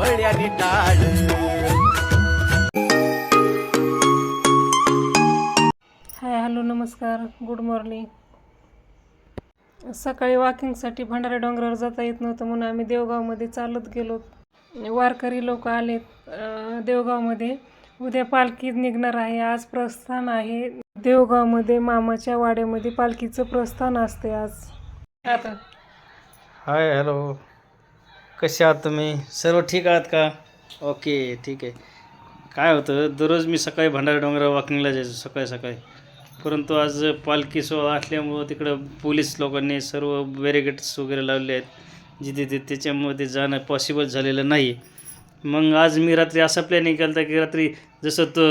टाळ. Hi hello नमस्कार. Good morning सकाळी वॉकिंगसाठी भंडारा डोंगरावर जाता येत नव्हतं म्हणून आम्ही देवगावमध्ये चालत गेलो. वारकरी लोक आलेत. देवगावमध्ये उद्या पालखी निघणार आहे. आज प्रस्थान आहे. देवगावमध्ये मामाच्या वाड्यामध्ये पालखीचं प्रस्थान असते आज. आता हाय हॅलो. कसे आहात तुम्ही? सर्व ठीक आहात का? ओके ठीक आहे. काय होतं दररोज मी सकाळी भंडारा डोंगरा वॉकिंगला जायचो सकाळी सकाळी. परंतु आज पालखी सोहळा असल्यामुळं तिकडं पोलीस लोकांनी सर्व बॅरिगेट्स वगैरे लावले आहेत जिथे ते त्याच्यामध्ये जाणं पॉसिबल झालेलं नाही मग आज मी रात्री असा प्लॅनिंग केला होता की रात्री जसं तो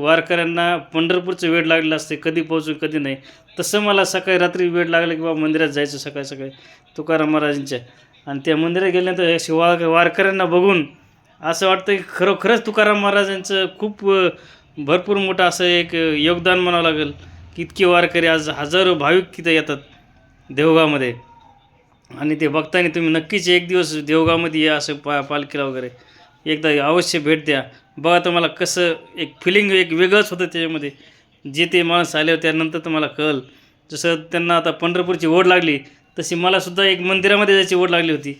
वारकऱ्यांना पंढरपूरचं वेळ लागलं असते कधी पोहोचून कधी नाही तसं मला सकाळी रात्री वेळ लागला की बाबा मंदिरात जायचं सकाळी सकाळी. तुकाराम महाराजांच्या. आणि त्या मंदिरात गेल्यानंतर असे वा वारकऱ्यांना बघून असं वाटतं की खरोखरच तुकाराम महाराजांचं खूप भरपूर मोठं असं एक योगदान म्हणावं लागेल की इतके वारकरी आज हजारो भाविक तिथं येतात देवगावमध्ये. आणि ते बघताना तुम्ही नक्कीच एक दिवस देवगावमध्ये या असं पा पालखीला वगैरे एकदा अवश्य भेट द्या. बघा तुम्हाला कसं एक फिलिंग एक वेगळंच होतं त्याच्यामध्ये. जे ते माणूस आले त्यानंतर तुम्हाला कळल. जसं त्यांना आता पंढरपूरची ओढ लागली तशी मलासुद्धा एक मंदिरामध्ये जायची ओढ लागली होती.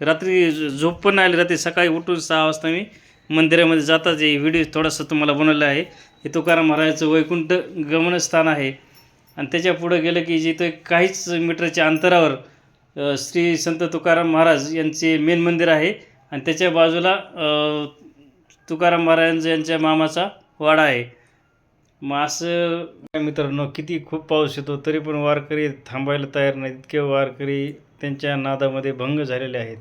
रात्री झोप पण नाही आली रात्री सकाळी उठून सहा वाजता मी मंदिरामध्ये जाताच हे व्हिडिओ थोडासा तुम्हाला बनवला आहे. हे तुकाराम महाराजाचं वैकुंठ गमनस्थान आहे. आणि त्याच्या पुढं गेलं की जिथं काहीच मीटरच्या अंतरावर श्री संत तुकाराम महाराज यांचे मेन मंदिर आहे. आणि त्याच्या बाजूला तुकाराम महाराज यांच्या मामाचा वाडा आहे. मग असं काय मित्रांनो किती खूप पाऊस येतो तरी पण वारकरी थांबायला तयार नाहीत. इतके वारकरी त्यांच्या नादामध्ये भंग झालेले आहेत.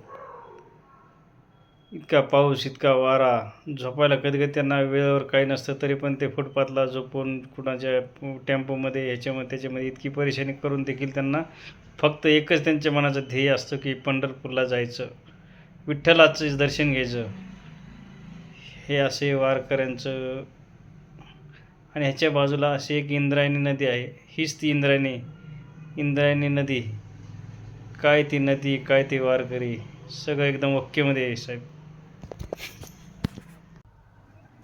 इतका पाऊस इतका वारा. झोपायला कधी कधी त्यांना वेळेवर काही नसतं तरी पण ते फुटपाथला झोपून कुणाच्या टेम्पोमध्ये ह्याच्यामध्ये त्याच्यामध्ये इतकी परेशानी करून देखील त्यांना फक्त एकच त्यांच्या मनाचं ध्येय असतं की पंढरपूरला जायचं. विठ्ठलाचं दर्शन घ्यायचं. हे असे वारकऱ्यांचं आणि ह्याच्या बाजूला अशी एक इंद्रायणी नदी आहे. हीच ती इंद्रायणी. इंद्रायणी नदी. काय ती नदी काय ती वारकरी? सगळं एकदम ओक्केमध्ये आहे साहेब.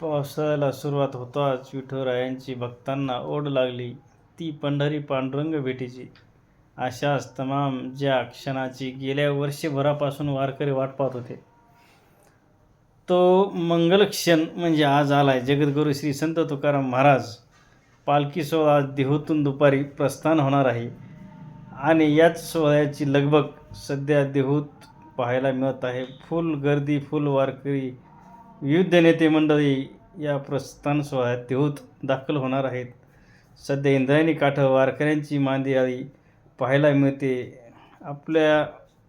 पावसाळ्याला सुरुवात होताच विठुरायांची भक्तांना ओढ लागली. ती पंढरी पांडुरंग भेटीची. अशाच तमाम ज्या क्षणाची गेल्या वर्षभरापासून वारकरी वाट पाहत होते. तो मंगल क्षण म्हणजे आज आलाय. जगद्गुरू श्री संत तुकाराम महाराज पालखी सोहळा देहूतून दुपारी प्रस्थान होणार आहे आणि याच सोहळ्याची लगबग सध्या देहूत पाहायला मिळत आहे. फुल गर्दी फुल वारकरी विविध नेते मंडळी या प्रस्थान सोहळ्यात देहूत दाखल होणार आहेत. सध्या इंद्रायणी काठं वारकऱ्यांची मांदी आली पाहायला मिळते. आपल्या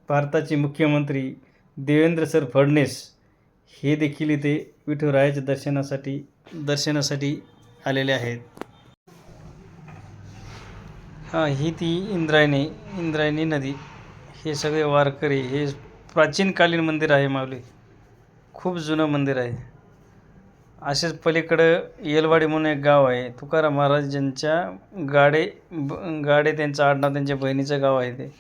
भारताचे मुख्यमंत्री देवेंद्र सर फडणीस हे देखील इथे विठुरायाच्या दर्शनासाठी दर्शनासाठी आलेले आहेत. हां ही ती इंद्रायणी इंद्रायणी नदी. हे सगळे वारकरी हे प्राचीनकालीन मंदिर आहे माऊली. खूप जुनं मंदिर आहे. असेच पलीकडं येलवाडी म्हणून एक गाव आहे. तुकाराम महाराज यांच्या गाडे ब गाडे त्यांचं आडनाव त्यांच्या बहिणीचं गाव आहे ते.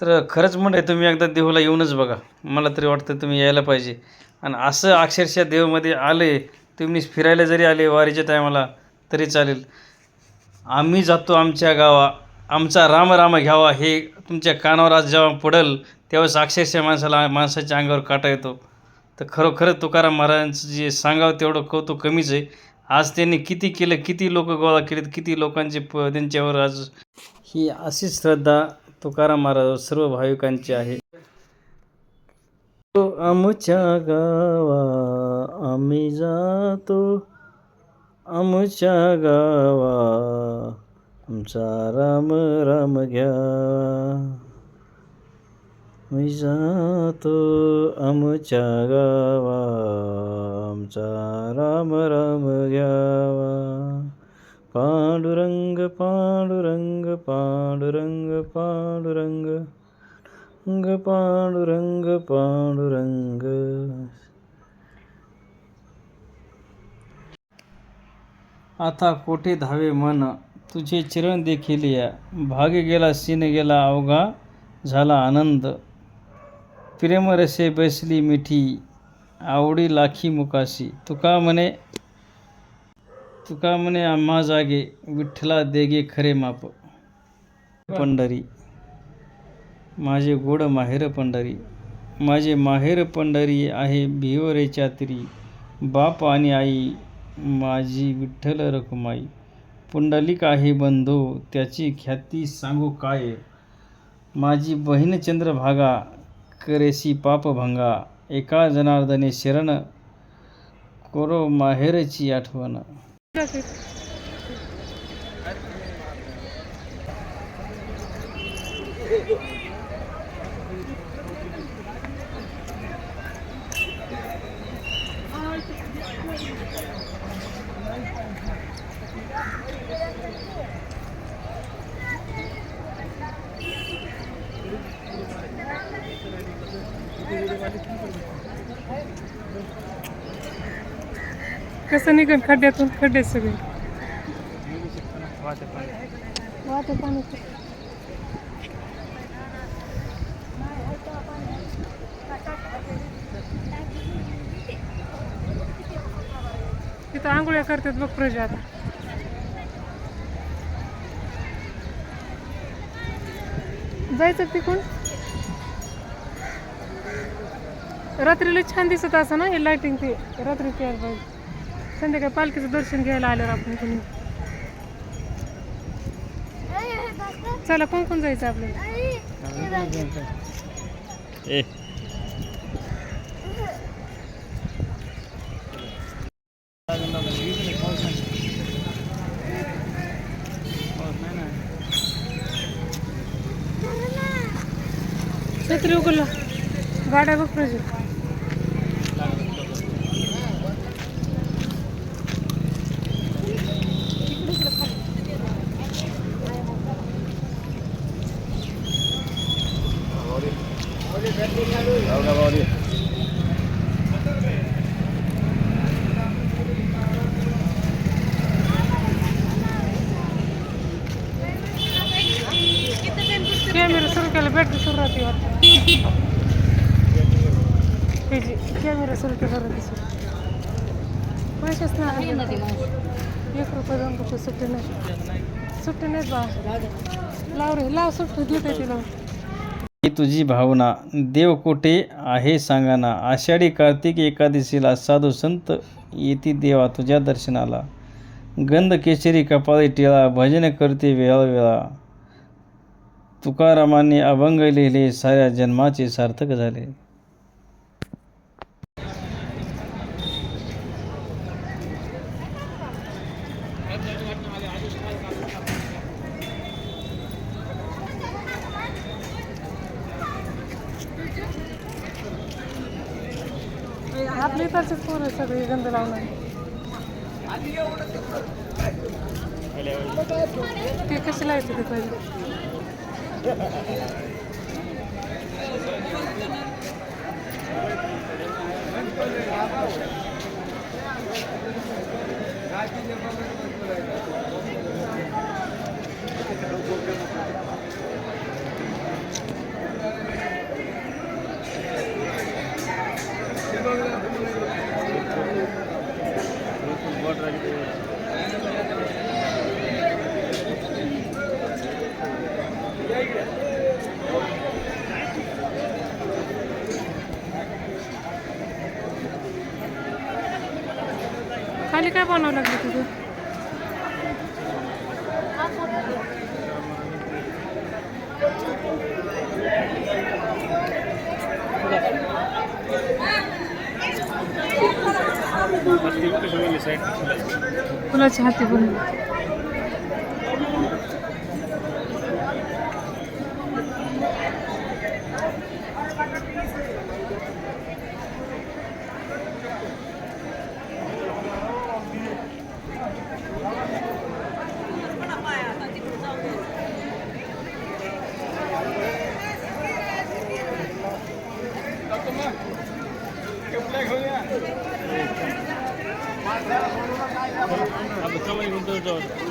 तर खरंच म्हणजे तुम्ही एकदा देहूला येऊनच बघा. मला तरी वाटतं तुम्ही यायला पाहिजे. आणि असं अक्षरशः देवमध्ये आले तुम्ही फिरायला जरी आले वारीच्या टायमाला तरी चालेल. आम्ही जातो आमच्या गावा आमचा राम राम घ्यावा हे तुमच्या कानावर आज जेव्हा पडल तेव्हाच अक्षरशः माणसाला माणसाच्या अंगावर काटा येतो. तर खरोखर तुकाराम महाराजांचं जे सांगावं तेवढं कौतुक कमीच आहे. आज त्यांनी किती केलं किती लोक गोळा केलेत किती लोकांचे प त्यांच्यावर आज ही अशी श्रद्धा तुकाराम महाराज सर्व भाविकांची आहे. तो आमच्या गावा आम्ही जातो. आमच्या गावा आमचा राम राम घ्या. मी जातो आमच्या गावा आमचा राम राम घ्यावा. पांडुरंग पांडुरंग पांडुरंग पांडुरंग रंग पांडुरंग पांडुरंग आता कोठे धावे मन तुझे चिरण देखील या. भागे गेला सीन गेला अवघा झाला आनंद. प्रेमरसे बैसली मिठी आवडी लाखी मुकाशी. तुका म्हणे तुका म्हणे आम्हा जागे विठ्ठला देगे खरे माप. पंढरी. माझे गोड माहेर पंढरी. माझे माहेर पंढरी आहे भिवरेच्या तिरी. बाप आणि आई माझी विठ्ठल रखुमाई. पुंडलिक आहे बंधू त्याची ख्याती सांगू काय? माझी बहीण चंद्रभागा करेसी पापभंगा एका जनार्दने शरण कोरो माहेरची आठवण. Gracias. कसं निघन? खड्ड्यातून खड्डे सगळे. तिथं आंघोळ्या करतात बघ प्रजा आता. जायचं तिकून रात्रीला छान दिसत असं ना हे लाइटिंग ते? रात्री यायला पाहिजे. संध्याकाळी पालखीचं दर्शन घ्यायला आल्यावर आपण कोणी चला कोण कोण जायचं आपल्याला? छत्री उघडला. गाड्या बघ प्रजी कॅमेरा सुरू केला बॅटरी सुरू राहते वाटतं कॅमेरा सुरू केला पैसेच नाही एक रुपये दोन रुपये सुट्टे नाही सुट्टे नाहीत बा लाव रे लाव सुट्टी देते तिला ही तुझी भावना. देव कोठे आहे सांगाना आषाढी कार्तिक एकादशीला साधू संत येती देवा तुझ्या दर्शनाला. गंध केशरी कपाळी टिळा भजन करते वेळा वेळा तुकारामांनी अभंग लिहिले साऱ्या जन्माचे सार्थक झाले. आपले इकडचेच पोरं सगळे गंध लावणार. ते कसे लावायचे ते पहिले? राजकीय खाली काय बनवावं लागलं तुझं? फुलाची हाती बनवली?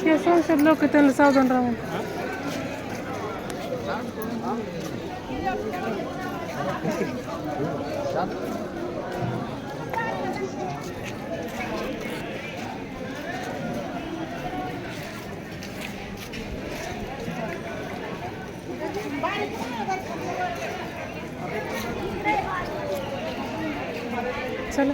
ते संसद लोक त्यांना सावधान राहून. चला